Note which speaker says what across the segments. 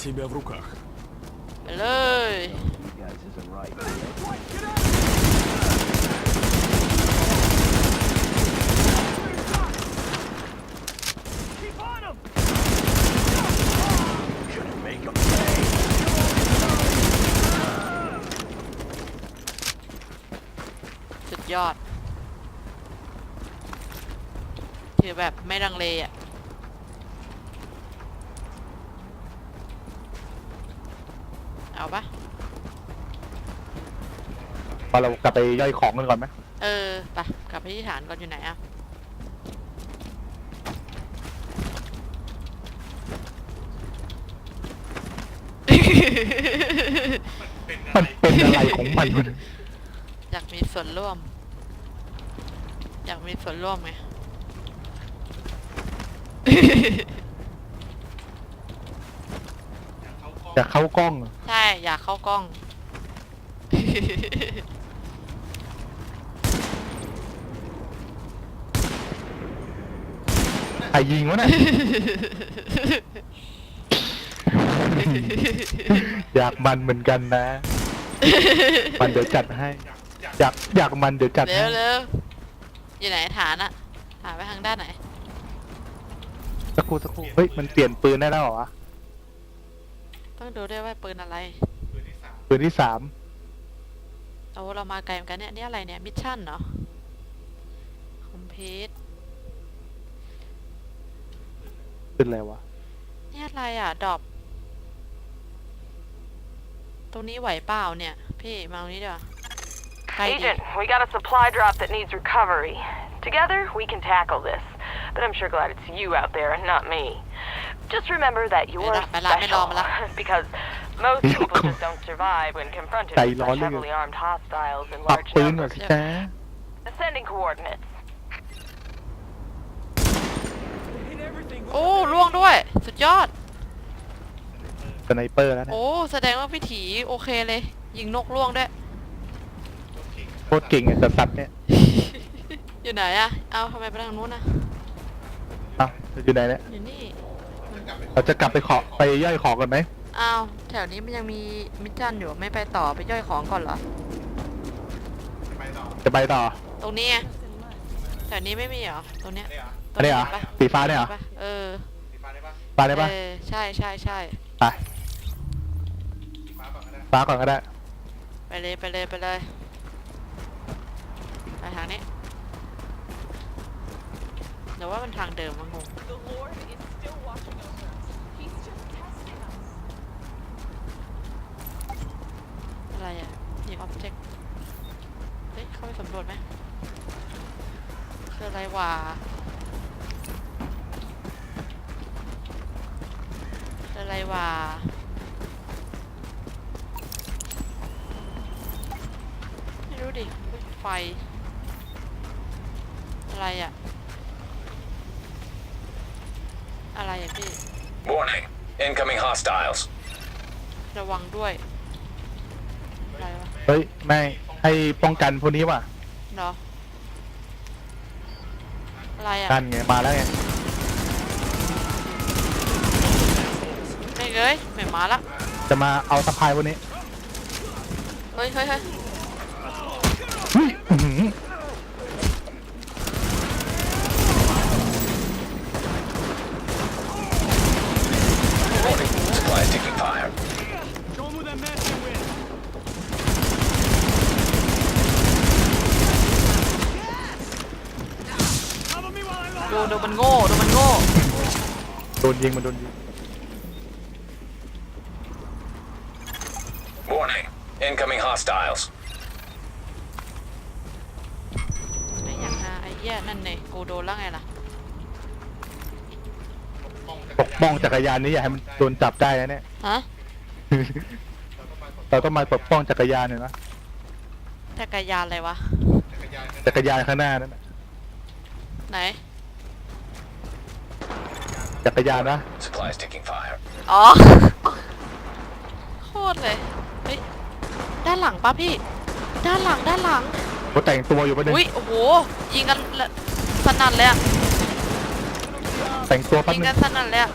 Speaker 1: себя в руках.
Speaker 2: ไปเลย
Speaker 3: You guys isn't right. Shouldn't make 'em pay.
Speaker 2: สุดยอดถือแบบไม่ดังเลอ่ะ เอาปะ
Speaker 4: พอเรากลับไปย่อยของกันก่อนไหม
Speaker 2: เออไปกลับไปที่ฐานก่อนอยู่ไหนอะ
Speaker 4: มันเป็นอะไรของมันมัน
Speaker 2: อยากมีส่วนร่วม อยากมีส่วนร่วมไง
Speaker 4: จะเข้ากล้อง
Speaker 2: ใช่อ ยากเข้ากล้อง
Speaker 4: ใครยิงวะเนี่ย อยากมันเหมือนกันนะ มันเดี๋ยวจัดให้ อยากอยากมันเดี๋ยวจัด
Speaker 2: เร็
Speaker 4: ให้
Speaker 2: วเร็วอยู่ไหนฐานอะฐานไปทางด้านไหน
Speaker 4: สักครู่สักครู่เฮ้ยมันเปลี่ยนปืนได้แล้วเหรอวะ
Speaker 2: ต้องดูด้วยว่าปืนอะไร
Speaker 4: ปืนที่สาม
Speaker 2: โอ้เรามาไกลเหมือนกันเนี่ยนี่อะไรเนี่ย มิชชั่นเนาะคอมเพส
Speaker 4: ปืนอะไรวะ
Speaker 2: นี่อะไรอะดรอปตรงนี้ไหวเปล่าเนี่ย พี่ มาตรงนี้ดีกว่าไกลดี
Speaker 5: Agent, we got a supply drop that needs recovery. Together, we can tackle this. But I'm sure glad it's you out there and not me. Just remember that you're
Speaker 2: Mela, mela,
Speaker 5: special.
Speaker 2: mela, mela.
Speaker 5: Because most people just don't survive when confronted
Speaker 4: Tay
Speaker 5: with
Speaker 4: lo
Speaker 5: such
Speaker 4: luôn.
Speaker 5: heavily armed hostiles in
Speaker 4: ปรับ
Speaker 5: large
Speaker 4: ปืนก่อน
Speaker 5: numbers.
Speaker 4: สิจ้า
Speaker 5: Ascending coordinates.
Speaker 2: โอ้ล่วงด้วย สุดยอด
Speaker 4: สไนเปอร์แล้วเนี่ย
Speaker 2: โอ้ แสดงว่าพี่ถีโอเคเลย ยิงนกล่วงด้วย
Speaker 4: โคตรเก่งไอ้สัตว์เนี่ย
Speaker 2: อยู่ไหนอะเอาทำไมไปทางนู้นนะ
Speaker 4: เอ้าอยู่ไหนเนี่ย
Speaker 2: อยู่นี่
Speaker 4: เราจะกลับไปขอไปย่อยของกันไหม
Speaker 2: อ้าวแถวนี้มันยังมีมิชชั่นอยู่ไม่ไปต่อไปย่อยของก่อนเหรอ
Speaker 4: จะไปต่อ
Speaker 2: ตรงนี้ไงแถวนี้ไม่มีเหรอตรงเนี้ยตร
Speaker 4: อันนี้เหรอ
Speaker 2: ปะ
Speaker 4: สีฟ้าเนี่ยเหรอ
Speaker 2: ปะเออ
Speaker 4: ไปได้ปะ
Speaker 2: เออใช่ใช่ใช่
Speaker 4: ไปฟ้าก่อนก็ได้
Speaker 2: ไปเลยไปเลยไปเลยไปทางนี้หรือว่ามันทางเดิมมันงง อะไรอะยิงออบเจกต์เฮ้ยเข้าไปสำรวจไหมคืออะไรวะคืออะไรวะไม่รู้ดิเฮ้ยไฟ อะไรอะ อะไรอะพี่
Speaker 6: Warning. Incoming hostiles.
Speaker 2: ระวังด้วย อะไรวะ
Speaker 4: เฮ้ยไม่ให้ป้องกันพวกนี้ว่ะ
Speaker 2: เนาะอะไรอะ
Speaker 4: นั่นไงมาแล้วไง
Speaker 2: ไม่เอ้ยไม่มาละ
Speaker 4: จะมาเอาสะพายพวกนี้
Speaker 2: เฮ้ยเฮ้ยเฮ้ย
Speaker 4: เฮ้ยอื้อหือ
Speaker 6: Warning. Supplies taking fire.
Speaker 1: Show 'em who that master with.
Speaker 2: ดูดูมันโง่ดูมันโง่
Speaker 4: โดน ยิงมันโดนยิง
Speaker 6: Warning. Incoming hostiles.
Speaker 2: ไอ้อย่างฮาไอ้เหี้ยนั่นเนี่ยกูโดนแล้วไงล่ะ
Speaker 4: ปกป้องจักรยานนี้อย่าให้มันโดนจับได้นะเนี่ย
Speaker 2: ฮะ
Speaker 4: เราต้องมาปกป้องจักรยานหน่อยนะ
Speaker 2: จักรยานอะไรวะ
Speaker 4: จักรยานข้างหน้านั่นน่ะ
Speaker 2: ไหน
Speaker 4: จักรยานนะ
Speaker 2: อ๋อ โคตรเลย เฮ้ย ด้านหลังป่ะพี่ ด้านหลังด้านหลัง
Speaker 4: เขาแต่งตัวอยู่ประเด็น
Speaker 2: อุ้ย โอ้โห ยิงกันสนั่นเลยอะ
Speaker 4: แต่งตัวแป๊บ
Speaker 2: ยิงกันสนั่นเลยอะ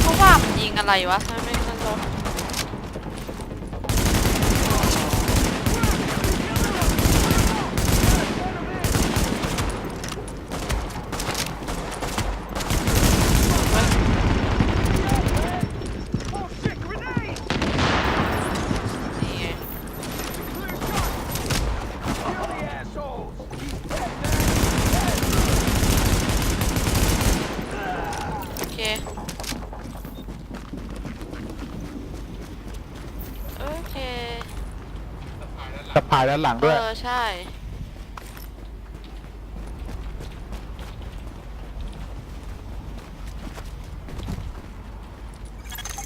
Speaker 2: เขาว่ามันยิงอะไรวะท่ไมไม่
Speaker 4: สะพายด้านหลัง
Speaker 2: เอ
Speaker 4: ด้วย
Speaker 2: อ ใช่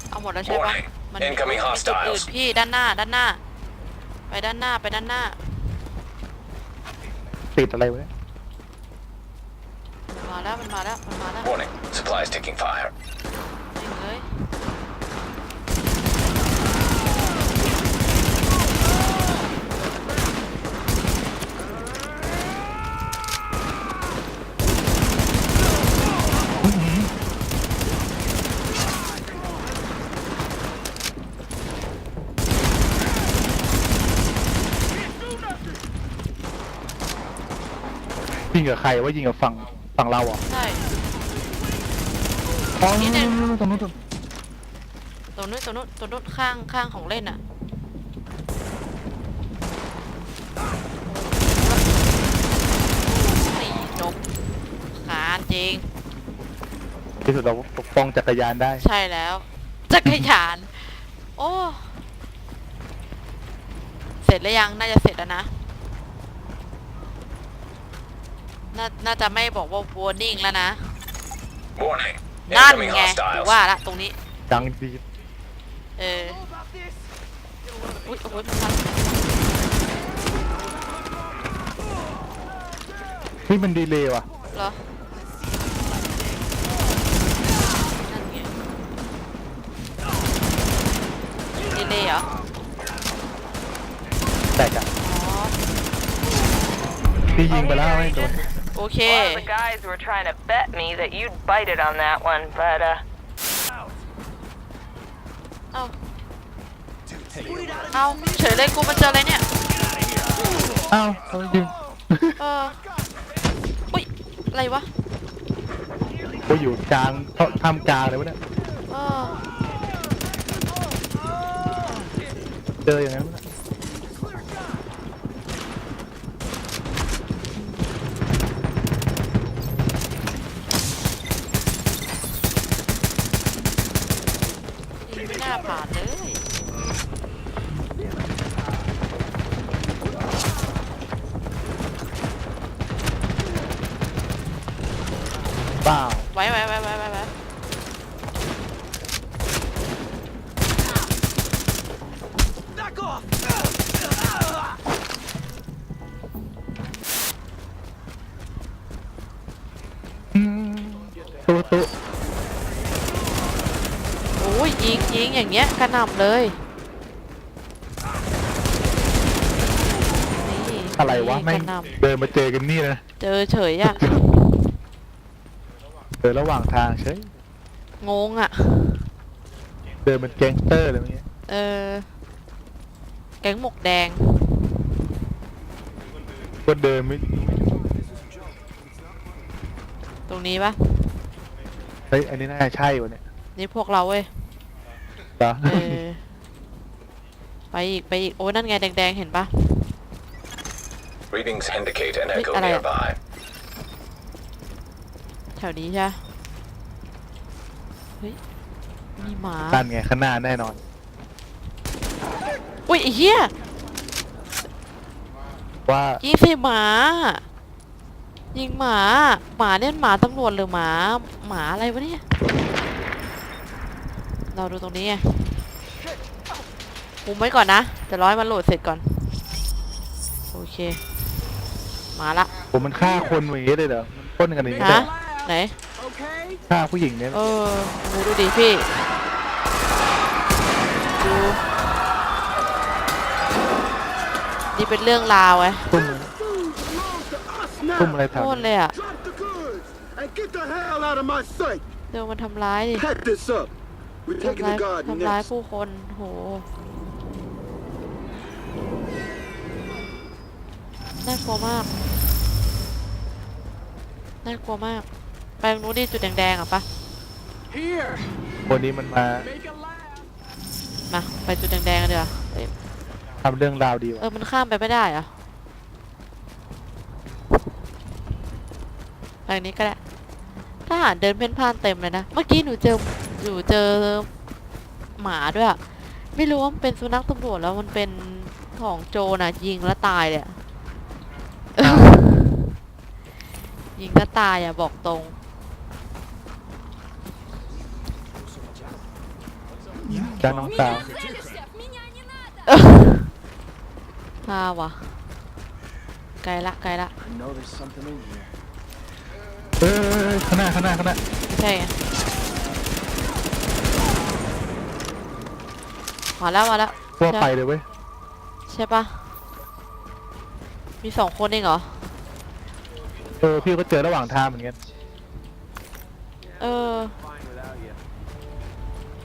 Speaker 2: เอาหมดแล้วใช่ปะ
Speaker 6: Warning.
Speaker 2: มัน
Speaker 6: Incoming
Speaker 2: มีจุดอื่น
Speaker 6: hostiles
Speaker 2: พี่ด้านหน้า ด้านหน้า ไปด้านหน้าไปด้านหน้า
Speaker 4: ติดอะไรวะเนี่ย
Speaker 2: มันมาแล้วมันมาแล้วมันมาแล้ว
Speaker 6: Warning. Supplies taking fire.
Speaker 2: ไม่งเลย
Speaker 4: ยิงกับใครว่ายิงกับฝั่งฝั่งเราเหรอะ
Speaker 2: ใช่
Speaker 4: อ๋อ
Speaker 2: นี่เนี่ย
Speaker 4: ตรงนู้นตรง
Speaker 2: ตัวนู้นตัวนู้นตัวนู้นข้างข้างของเล่นอะนี่จบขานจริง
Speaker 4: ที่สุดเราปกป้องจักรยานได้
Speaker 2: ใช่แล้ว จักรยาน โอ้ เสร็จแล้วยัง น่าจะเสร็จแล้วนะ น่าน่าจะไม่บอกว่า warning แล้วนะ
Speaker 6: Warning.
Speaker 2: นั่น
Speaker 6: Incoming
Speaker 2: ไงถือ
Speaker 6: hostiles.
Speaker 2: ว่าละตรงนี้
Speaker 4: ดังดี
Speaker 2: เออ อุ้ยโอ้ยมันทัน
Speaker 4: นี่มันดีเลยว่ะ
Speaker 2: เหรอ นั่นไงดีเลยเหรอ
Speaker 4: แต่กัน
Speaker 2: อ๋อ
Speaker 4: ที่ยิงไปแล้วไม่โดน
Speaker 2: โอเค
Speaker 5: Well, the guys were trying to bet me that you'd bite it on that one, but uh,
Speaker 2: เอ้าเอาเฉยเลยกูมาเจออะไรเนี่ย
Speaker 4: อ้าวเขายิง
Speaker 2: เอออุ้ย อะไรวะ
Speaker 4: ก็อยู่กลางทำกลางเลยวะเนี่ย
Speaker 2: เออ
Speaker 4: เจออย่างนั้นวะเนี่ย
Speaker 2: ยิง ไม่น่าผ่านเลย
Speaker 4: เปล่า
Speaker 2: ไว้ไว้ไว้ไว้ไว้ไว้
Speaker 4: อืมตุ๊ตุ๊
Speaker 2: โอ้ยยิงยิงอย่างเงี้ยกระหน่ำเลยนี่
Speaker 4: อะไรวะ
Speaker 2: นี่
Speaker 4: ไม่ง
Speaker 2: กระหน่
Speaker 4: เดินมาเจอกันนี่เลยนะำ
Speaker 2: เจอเฉยอะ
Speaker 4: เดินระหว่างทางเฉย
Speaker 2: งงอะ
Speaker 4: เดินเป็นแก๊งสเตอร์เลยเมื่อกี้
Speaker 2: เออแก๊งหมวกแดง
Speaker 4: ก็เดินไม่
Speaker 2: ตรงนี้ปะ
Speaker 4: เฮ้ยอันนี้น่าจะใช่วะเนี่ย
Speaker 2: นี่พวกเราเว้ย
Speaker 4: เหรอ
Speaker 2: เออ ไปอีกไปอีก โอ้ยนั่นไงแดงๆ เห็นปะ
Speaker 6: Readings indicate an
Speaker 2: Wait,
Speaker 6: echo
Speaker 2: อะไรอะ
Speaker 6: nearby.
Speaker 2: แถวนี้ใช่ปะเฮ้ย มีหมา
Speaker 4: นั่นไงข้างหน้าแน่นอน
Speaker 2: อุ้ยไอ้เหี้ย
Speaker 4: ว่า
Speaker 2: ยิงใส่หมา ยิงหมา หมาเนี่ยหมาตำรวจหรือหมา หมาอะไรวะเนี่ย เราดูตรงนี้ไงมุมไว้ก่อนนะจะร้อยมันโหลดเสร็จก่อน โอเค มาละ
Speaker 4: ผมมันฆ่าคนอย่างงี้เลยเหรอมันปล้นกันอย่างงี้
Speaker 2: ฮะ
Speaker 4: เลย
Speaker 2: ไหน
Speaker 4: ฆ่าผู้หญิงเนี่ย
Speaker 2: เออดูดูดิพี่ ดู นี่เป็นเรื่องราวไง
Speaker 4: ตุ้มตุ้มอะไรแถว
Speaker 2: โคตร
Speaker 4: นี้
Speaker 2: เลยอะ
Speaker 7: Drop the goods and get the hell out of my sight.
Speaker 2: เดี๋ยวมันทำร้ายดิ
Speaker 7: Pack this up. We've
Speaker 2: ทำ
Speaker 7: taken
Speaker 2: ร้าย
Speaker 7: the guard
Speaker 2: ทำร้าย
Speaker 7: next.
Speaker 2: ผู้คนโหน่ากลัวมากน่ากลัวมาก ไปตรงนู้นดิจุดแดงๆอะปะ
Speaker 1: Here!
Speaker 4: คนนี้มันมา
Speaker 1: Make a laugh!
Speaker 2: มาไปจุดแดงๆกันเดี๋ยวาเอ้ย
Speaker 4: ทำเรื่องราวดี
Speaker 2: เอ
Speaker 4: วะ
Speaker 2: อมันข้ามไปไม่ได้เหรอะไปนี้ก็ได้ทหารเดินเพ่นพ่านเต็มเลยนะ เมื่อกี้หนูเจอ หนูเจอหมาด้วยอะไม่รู้ว่ามันเป็นสุนัขตำรวจแล้วมันเป็นของโจรน่ะยิงแล้วตายเลยอะ ยิงแล้วตายอะบอกตรง
Speaker 4: จ้าน้องสาว
Speaker 2: พาวะไกลละไกลละ
Speaker 3: I know there's something in here.
Speaker 4: เอ้ยข้างหน้าข้างหน้าข้างหน้า
Speaker 2: ไม่ใช่ไง มาแล้วมาแล้ว
Speaker 4: ทั่วไปเลยเว้ย
Speaker 2: ใช่ปะมีสองคนเองเหรอ
Speaker 4: เออพี่ก็เจอระหว่างทางเหมือนกัน
Speaker 2: เออ
Speaker 1: Fire